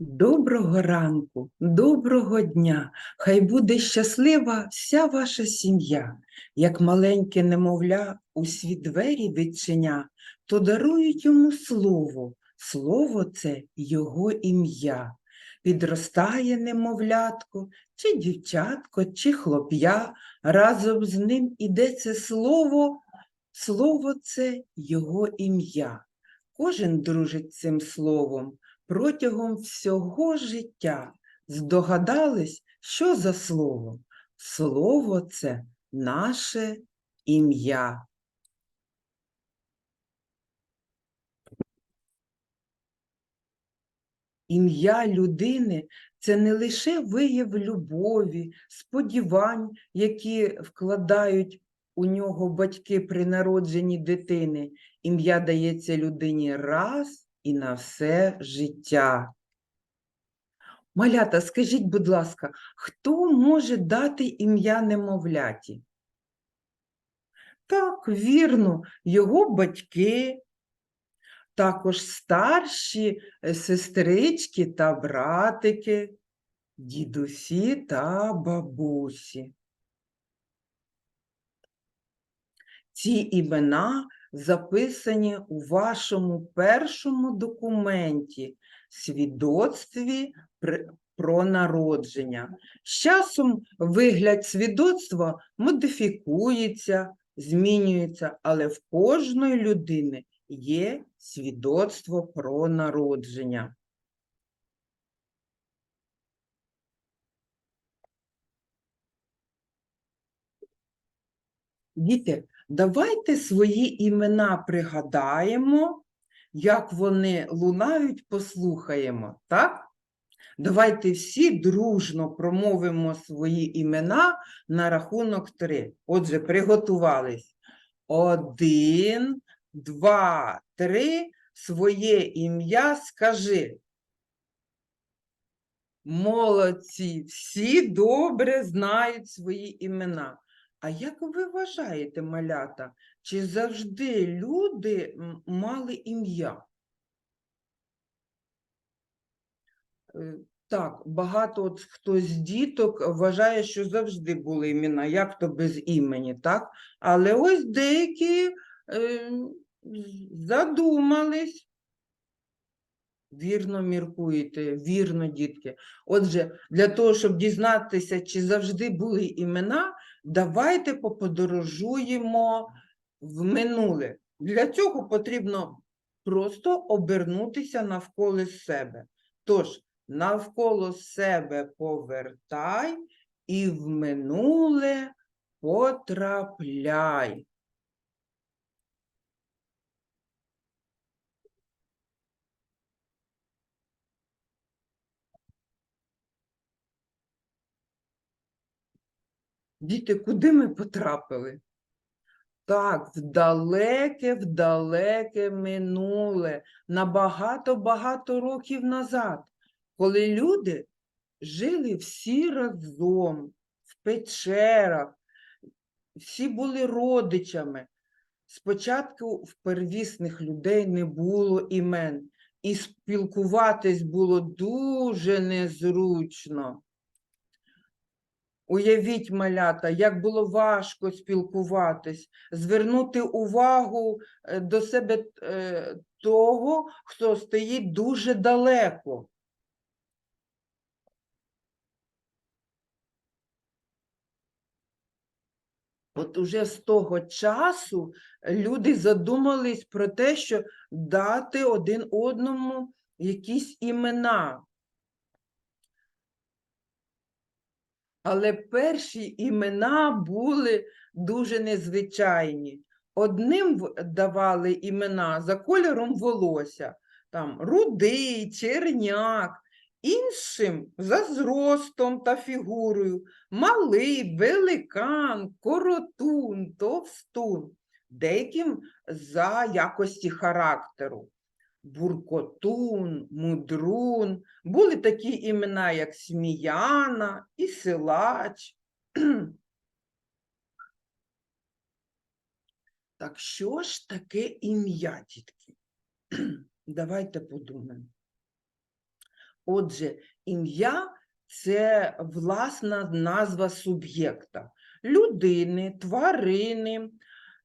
Доброго ранку, доброго дня, хай буде щаслива вся ваша сім'я, як маленьке немовля у світ двері відчиня, то дарують йому слово, слово це його ім'я. Підростає немовлятко, чи дівчатко, чи хлоп'я, разом з ним іде це слово, слово це його ім'я. Кожен дружить цим словом протягом всього життя. Здогадались, що за слово? Слово це наше ім'я. Ім'я людини це не лише вияв любові, сподівань, які вкладають у нього батьки при народженні дитини. Ім'я дається людині раз і на все життя. Малята, скажіть, будь ласка, хто може дати ім'я немовляті? Так, вірно, його батьки, також старші е, сестрички та братики, дідусі та бабусі. Ці імена записані у вашому першому документі свідоцтві про народження. З часом вигляд свідоцтва модифікується, змінюється, але в кожної людини є свідоцтво про народження. Діти, давайте свої імена пригадаємо, як вони лунають, послухаємо, так? Давайте всі дружно промовимо свої імена на рахунок три. Отже, приготувались. Один, два, три. Своє ім'я скажи. Молодці, всі добре знають свої імена. А як ви вважаєте, малята, чи завжди люди мали ім'я? Е, Так, багато от хто з діток вважає, що завжди були імена, як то без імені, так? Але ось деякі е, задумались. Вірно міркуєте, вірно, дітки. Отже, для того, щоб дізнатися, чи завжди були імена, давайте поподорожуємо в минуле. Для цього потрібно просто обернутися навколо себе. Тож, навколо себе повертай і в минуле потрапляй. Діти, куди ми потрапили? Так, в далеке, в далеке минуле, на багато-багато років назад, коли люди жили всі разом, в печерах, всі були родичами. Спочатку в первісних людей не було імен, і спілкуватись було дуже незручно. Уявіть, малята, як було важко спілкуватись, звернути увагу е, до себе е, того, хто стоїть дуже далеко. От уже з того часу люди задумались про те, що дати один одному якісь імена. Але перші імена були дуже незвичайні. Одним давали імена за кольором волосся, там рудий, черняк, іншим за зростом та фігурою, малий, великан, коротун, товстун, деяким за якості характеру. Буркотун, мудрун, були такі імена, як Сміяна і Силач. Так що ж таке ім'я, дітки? Давайте подумаємо. Отже, ім'я це власна назва суб'єкта людини, тварини,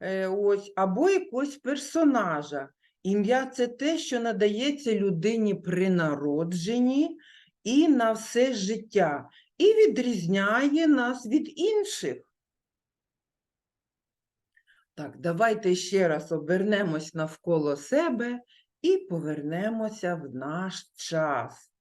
е, ось, або якогось персонажа. Ім'я це те, що надається людині при народженні і на все життя, і відрізняє нас від інших. Так, давайте ще раз обернемось навколо себе і повернемося в наш час.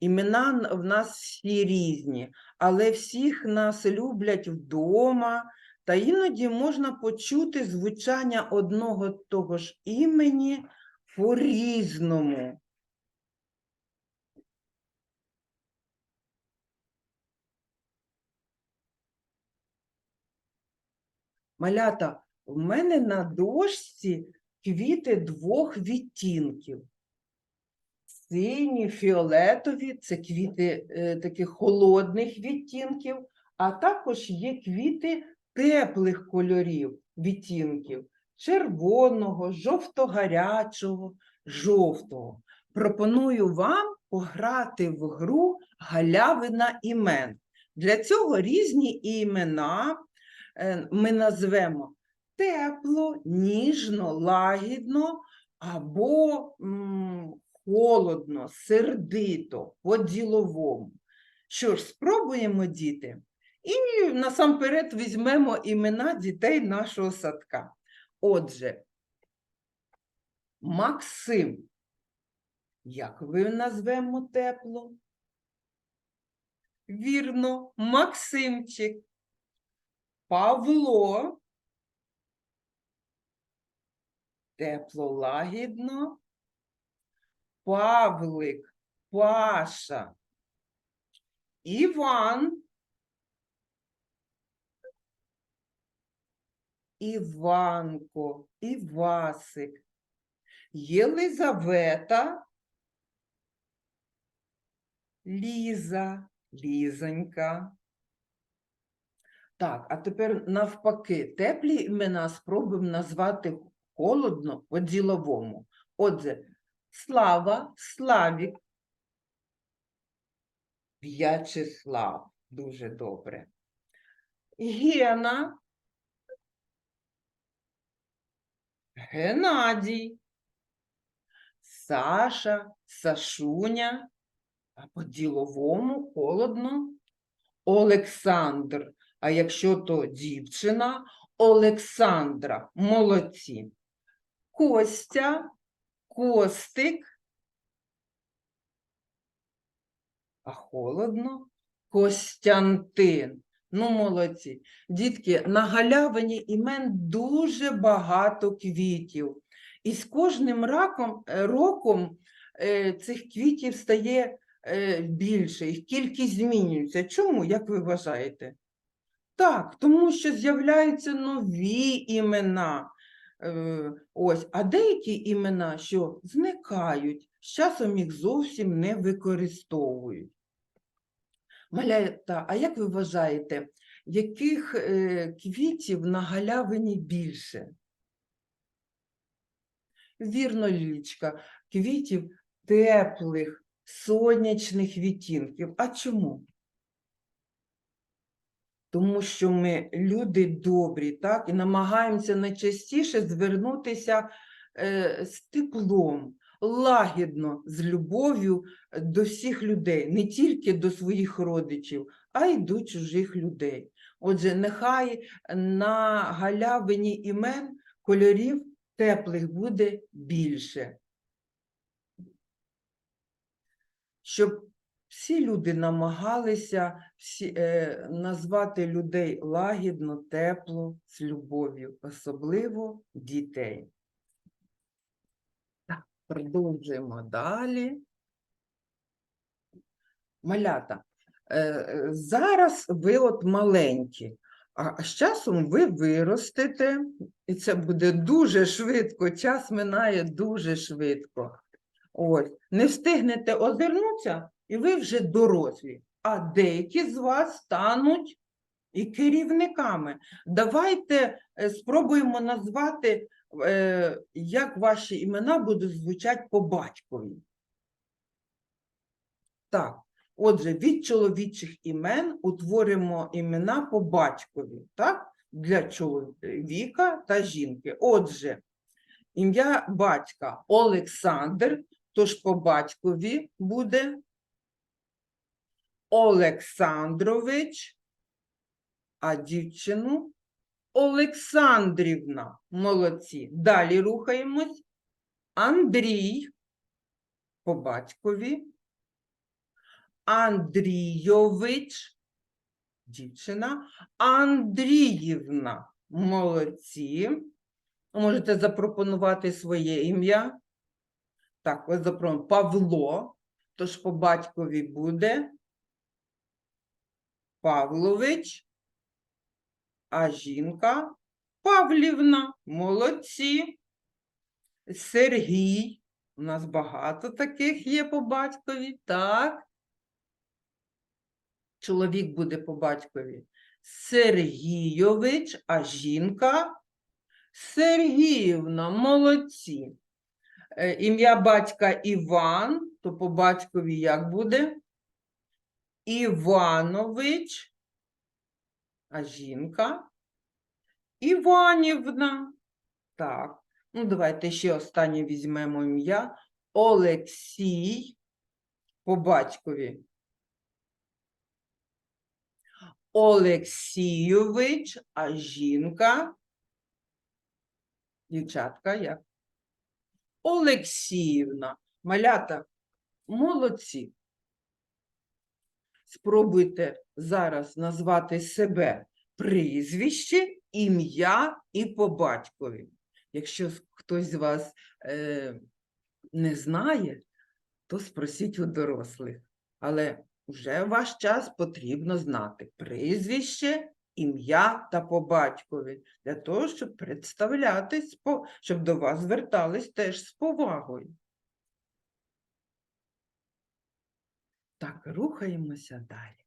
Імена в нас всі різні, але всіх нас люблять вдома, та іноді можна почути звучання одного того ж імені по-різному. Малята, в мене на дошці квіти двох відтінків. Сині, фіолетові це квіти е, таких холодних відтінків, а також є квіти теплих кольорів відтінків червоного, жовто-гарячого, жовтого. Пропоную вам пограти в гру галявина імен. Для цього різні імена е, ми назвемо тепло, ніжно, лагідно або холодно, сердито, по-діловому. Що ж, спробуємо, діти. І насамперед візьмемо імена дітей нашого садка. Отже, Максим. Як ви назвемо тепло? Вірно, Максимчик. Павло. Тепло лагідно. Павлик, Паша. Іван. Іванко, Івасик. Єлизавета. Ліза, Лізонька. Так, а тепер навпаки, теплі імена спробуємо назвати холодно по-діловому. Отже, Слава, Славік, В'ячеслав. Дуже добре. Гена, Геннадій, Саша, Сашуня, а по-діловому холодно. Олександр. А якщо то дівчина, Олександра. Молодці. Костя, Костик. А холодно. Костянтин. Ну, молодці. Дітки, на галявині імен дуже багато квітів. І з кожним раком, е, роком е, цих квітів стає е, більше, їх кількість змінюється. Чому, як ви вважаєте? Так, тому що з'являються нові імена. Ось, а деякі імена, що зникають, з часом їх зовсім не використовують. Малята, а як ви вважаєте, яких е, квітів на галявині більше? Вірно, Лілічка, квітів теплих, сонячних відтінків. А чому? Тому що ми люди добрі, так, і намагаємося найчастіше звернутися е, з теплом, лагідно, з любов'ю е, до всіх людей, не тільки до своїх родичів, а й до чужих людей. Отже, нехай на галявині імен кольорів теплих буде більше. Щоб всі люди намагалися всі, е, назвати людей лагідно, тепло, з любов'ю, особливо дітей. Продовжуємо далі. Малята, е, е, зараз ви от маленькі, а з часом ви виростете, і це буде дуже швидко, час минає дуже швидко. Ось, не встигнете озирнутися, і ви вже дорослі, а деякі з вас стануть і керівниками. Давайте е, спробуємо назвати, е, як ваші імена будуть звучати по батькові. Так, отже, від чоловічих імен утворимо імена по батькові, так? Для чоловіка та жінки. Отже, ім'я батька Олександр, тож по батькові буде Олександрович, а дівчину Олександрівна. Молодці. Далі рухаємось. Андрій по батькові. Андрійович, дівчина, Андріївна. Молодці. Можете запропонувати своє ім'я. Так, ось запропонуємо Павло, тож по батькові буде Павлович, а жінка Павлівна. Молодці. Сергій. У нас багато таких є по батькові. Так. Чоловік буде по батькові. Сергійович, а жінка Сергіївна. Молодці. Е, Ім'я батька Іван, то по батькові як буде? Іванович, а жінка Іванівна. Так, ну давайте ще останнє візьмемо ім'я. Олексій по батькові. Олексійович, а жінка. Дівчатка, як? Олексіївна. Малята, молодці. Спробуйте зараз назвати себе прізвище, ім'я і по батькові. Якщо хтось з вас е, не знає, то спросіть у дорослих. Але вже ваш час потрібно знати прізвище, ім'я та по батькові, для того, щоб представлятись, щоб до вас звертались теж з повагою. Рухаємося далі.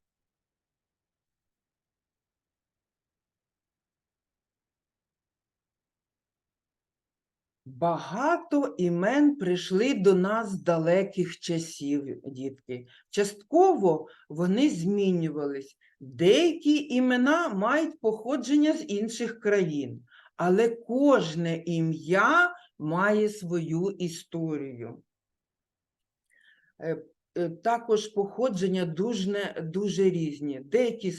Багато імен прийшли до нас з далеких часів, дітки. Частково вони змінювались. Деякі імена мають походження з інших країн, але кожне ім'я має свою історію. Е, Також походження дуже, дуже різні. Деякі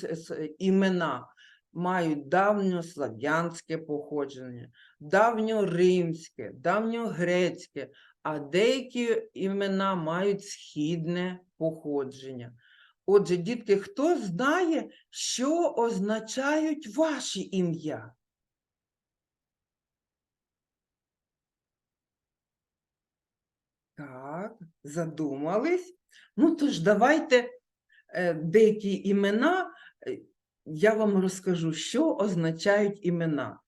імена мають давньослав'янське походження, давньоримське, давньогрецьке, а деякі імена мають східне походження. Отже, дітки, хто знає, що означають ваші ім'я? Так, задумались. Ну, тож давайте е, деякі імена, е, я вам розкажу, що означають імена.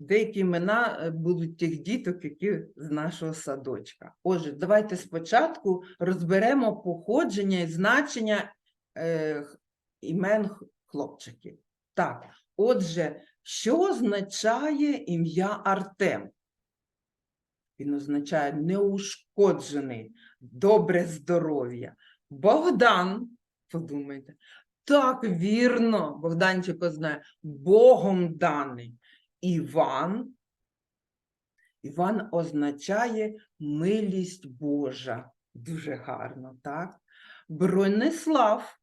Деякі імена е, будуть тих діток, які з нашого садочка. Отже, давайте спочатку розберемо походження і значення імен хлопчиків. Так, отже, що означає ім'я Артем? Він означає неушкоджений, добре здоров'я. Богдан, подумайте, так, вірно, Богданчик знає, Богом даний. Іван. Іван означає милість Божа. Дуже гарно, так? Бронислав.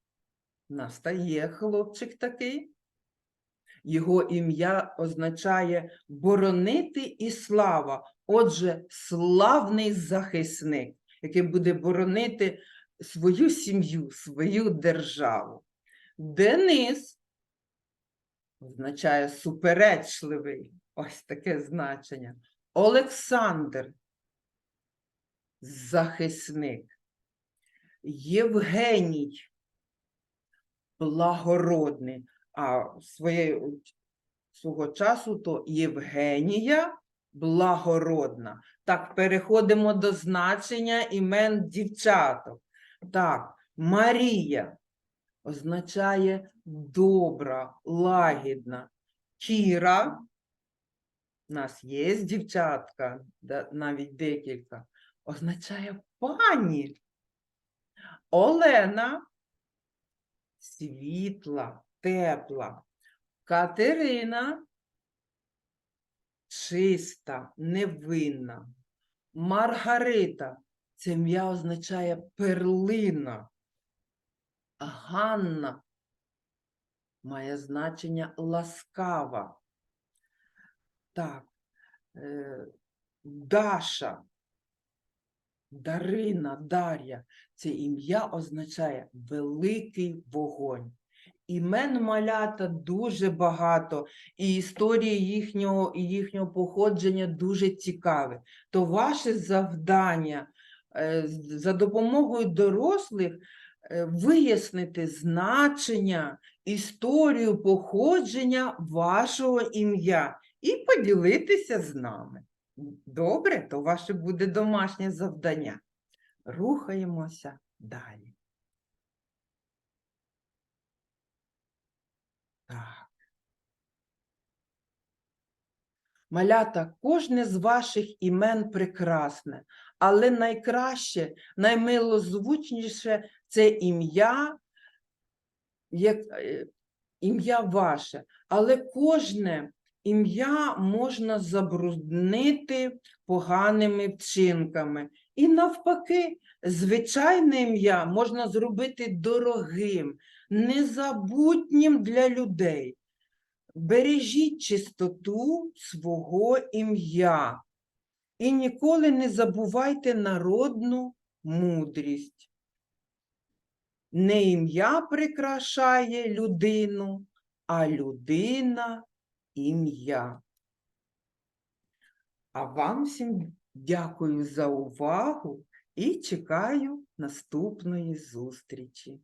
Настає хлопчик такий. Його ім'я означає боронити і слава. Отже, славний захисник, який буде боронити свою сім'ю, свою державу. Денис означає суперечливий. Ось таке значення. Олександр захисник. Євгеній благородний. А своє, свого часу то Євгенія благородна. Так, переходимо до значення імен дівчаток. Так, Марія означає добра, лагідна. Кіра, у нас є дівчатка, навіть декілька, означає пані. Олена світла, тепла. Катерина чиста, невинна. Маргарита це ім'я означає перлина. Ганна має значення ласкава. Так, е, Даша, Дарина, Дар'я це ім'я означає великий вогонь. Імен малята дуже багато, і історії їхнього, їхнього походження дуже цікаві. То ваше завдання е, за допомогою дорослих е, вияснити значення, історію походження вашого ім'я і поділитися з нами. Добре, то ваше буде домашнє завдання. Рухаємося далі. Так. Малята, кожне з ваших імен прекрасне, але найкраще, наймилозвучніше це ім'я, як е, ім'я ваше. Але кожне ім'я можна забруднити поганими вчинками. І навпаки, звичайне ім'я можна зробити дорогим, незабутнім для людей. Бережіть чистоту свого ім'я і ніколи не забувайте народну мудрість. Не ім'я прикрашає людину, а людина ім'я. А вам всім дякую за увагу і чекаю наступної зустрічі.